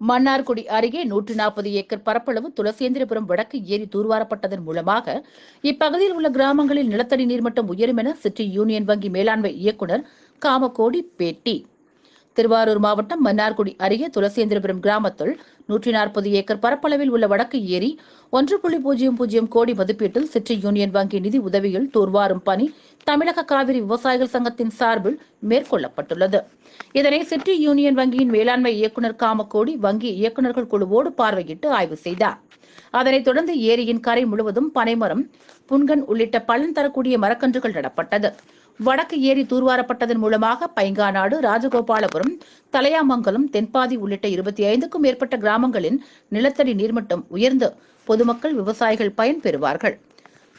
மன்னார்குடி அருகே நூற்று நாற்பது ஏக்கர் பரப்பளவு துளசேந்திரபுரம் வடக்கு ஏரி தூர்வாரப்பட்டதன் மூலமாக இப்பகுதியில் உள்ள கிராமங்களில் நிலத்தடி நீர்மட்டம் உயரும் என சிட்டி யூனியன் வங்கி மேலாண்மை இயக்குநர் காமகோடி பேட்டி. திருவாரூர் மாவட்டம் மன்னார்குடி அருகே துளசேந்திரபுரம் கிராமத்தில் நூற்றி நாற்பது ஏக்கர் பரப்பளவில் உள்ள வடக்கு ஏரி ஒன்று புள்ளி பூஜ்ஜியம் பூஜ்ஜியம் கோடி மதிப்பீட்டில் சிற்றி யூனியன் வங்கி நிதி உதவியில் தூர்வாரும் பணி தமிழக காவிரி விவசாயிகள் சங்கத்தின் சார்பில் மேற்கொள்ளப்பட்டுள்ளது. இதனை சிட்டி யூனியன் வங்கியின் மேலாண்மை இயக்குநர் காமக்கோடி வங்கி இயக்குநர்கள் குழுவோடு பார்வையிட்டு ஆய்வு செய்தார். அதனைத் தொடர்ந்து ஏரியின் கரை முழுவதும் பனைமரம் புன்கன் உள்ளிட்ட பலன் தரக்கூடிய மரக்கன்றுகள் நடப்பட்டது. வடக்கு ஏரி தூர்வாரப்பட்டதன் மூலமாக பைங்காநாடு ராஜகோபாலபுரம் தலையாமங்கலம் தென்பாதி உள்ளிட்ட இருபத்தி ஐந்துக்கும் மேற்பட்ட கிராமங்களின் நிலத்தடி நீர்மட்டம் உயர்ந்து பொதுமக்கள் விவசாயிகள் பயன்பெறுவார்கள்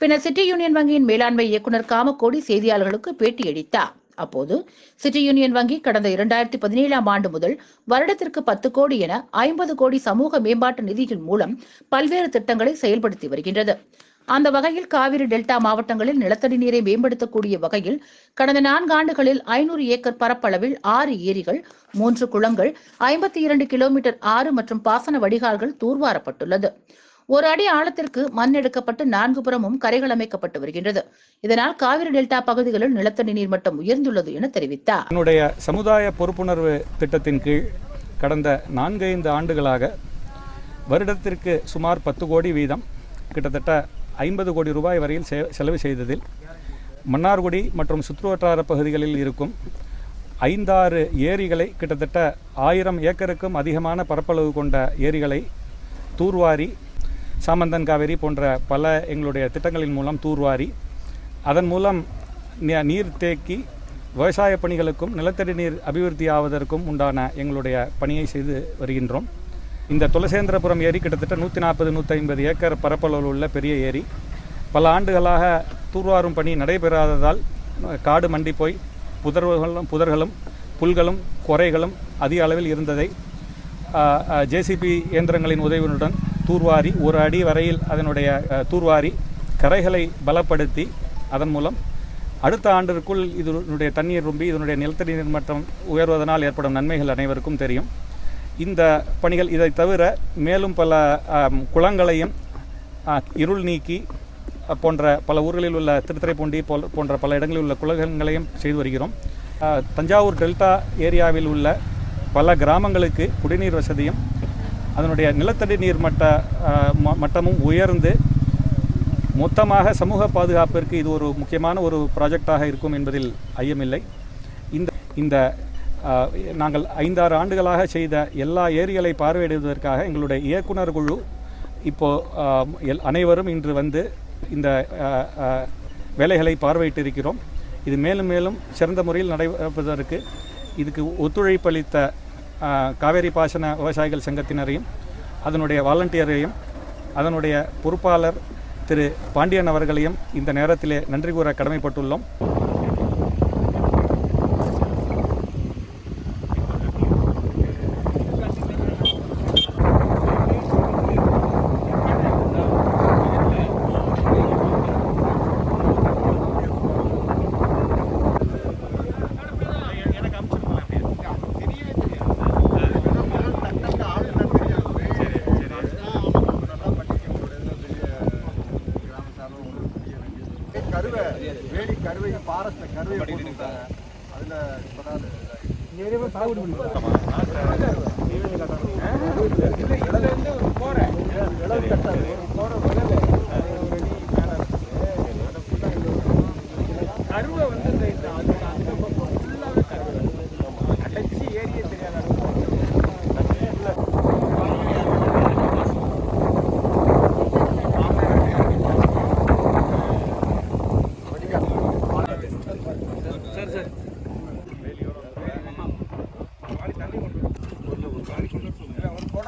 பின்னர் சிட்டி யூனியன் வங்கியின் மேலாண்மை இயக்குநர் காமக்கோடி செய்தியாளர்களுக்கு பேட்டியளித்தார் அப்போது சிட்டி யூனியன் வங்கி கடந்த இரண்டாயிரத்தி பதினேழாம் ஆண்டு முதல் வருடத்திற்கு பத்து கோடி என ஐம்பது கோடி சமூக மேம்பாட்டு நிதியின் மூலம் பல்வேறு திட்டங்களை செயல்படுத்தி வருகின்றது. அந்த வகையில் காவிரி டெல்டா மாவட்டங்களில் நிலத்தடி நீரை மேம்படுத்தக்கூடிய வகையில் கடந்த நான்கு ஆண்டுகளில் ஐநூறு ஏக்கர் பரப்பளவில் ஆறு ஏரிகள் மூன்று குளங்கள் ஐம்பத்தி இரண்டு கிலோமீட்டர் ஆறு மற்றும் பாசன வடிகால்கள் தூர்வாரப்பட்டுள்ளது. ஒரு அடி ஆழத்திற்கு மண் எடுக்கப்பட்டு நான்கு புறமும் கரைகள் அமைக்கப்பட்டு வருகின்றது. இதனால் காவிரி டெல்டா பகுதிகளில் நிலத்தடி நீர் மட்டம் உயர்ந்துள்ளது என தெரிவித்தார். என்னுடைய சமுதாய பொறுப்புணர்வு திட்டத்தின் கீழ் கடந்த நான்கைந்து ஆண்டுகளாக வருடத்திற்கு சுமார் பத்து கோடி வீதம் கிட்டத்தட்ட ஐம்பது கோடி ரூபாய் வரையில் செ- செலவு செய்ததில் மன்னார்குடி மற்றும் சுற்றுவட்டார பகுதிகளில் இருக்கும் ஐந்தாறு ஏரிகளை கிட்டத்தட்ட ஆயிரம் ஏக்கருக்கும் அதிகமான பரப்பளவு கொண்ட ஏரிகளை தூர்வாரி சாமந்தன் காவேரி போன்ற பல எங்களுடைய திட்டங்களின் மூலம் தூர்வாரி அதன் மூலம் நீர் தேக்கி விவசாய பணிகளுக்கும் நிலத்தடி நீர் அபிவிருத்தி ஆவதற்கும் உண்டான எங்களுடைய பணியை செய்து வருகின்றோம். இந்த துளசேந்திரபுரம் ஏரி கிட்டத்தட்ட நூற்றி நாற்பது நூற்றி ஐம்பது ஏக்கர் பரப்பளவில் உள்ள பெரிய ஏரி. பல ஆண்டுகளாக தூர்வாரும் பணி நடைபெறாததால் காடு மண்டி போய் புதர்களும் புதர்களும் புல்களும் குறைகளும் அதிக அளவில் இருந்ததை ஜேசிபி இயந்திரங்களின் உதவியுடன் தூர்வாரி ஒரு அடி வரையில் அதனுடைய தூர்வாரி கரைகளை பலப்படுத்தி அதன் மூலம் அடுத்த ஆண்டிற்குள் இதனுடைய தண்ணீர் ரொம்பி இதனுடைய நிலத்தடி நீர் மட்டம் உயர்வதனால் ஏற்படும் நன்மைகள் அனைவருக்கும் தெரியும். இந்த பணிகள் இதை தவிர மேலும் பல குளங்களையும் இருள் நீக்கி போன்ற பல ஊர்களில் உள்ள திருத்துறைப்பூண்டி போல் போன்ற பல இடங்களில் உள்ள குளங்களையும் செய்து வருகிறோம். தஞ்சாவூர் டெல்டா ஏரியாவில் உள்ள பல கிராமங்களுக்கு குடிநீர் வசதியும் அதனுடைய நிலத்தடி நீர் மட்ட ம- மட்டமும் உயர்ந்து மொத்தமாக சமூக பாதுகாப்பிற்கு இது ஒரு முக்கியமான ஒரு ப்ராஜெக்டாக இருக்கும் என்பதில் ஐயமில்லை. இந்த இந்த நாங்கள் ஐந்தாறு ஆண்டுகளாக செய்த எல்லா ஏரிகளை பார்வையிடுவதற்காக எங்களுடைய இயக்குனர் குழு இப்போ எல்- அனைவரும் இன்று வந்து இந்த வேலைகளை பார்வையிட்டிருக்கிறோம். இது மேலும் மேலும் சிறந்த முறையில் நடைபெறுவதற்கு இதுக்கு ஒத்துழைப்பளித்த காவேரி பாசன விவசாயிகள் சங்கத்தினரையும் அதனுடைய வாலண்டியரையும் அதனுடைய பொறுப்பாளர் திரு பாண்டியன் அவர்களையும் இந்த நேரத்திலே நன்றி கூற கடமைப்பட்டுள்ளோம். ஃபாரஸ்ட்ல கருவை போட்டுருக்காங்க அதுல இப்பதான் நிறைய சாகுபடி பண்ணிருக்காங்க போறேன். போற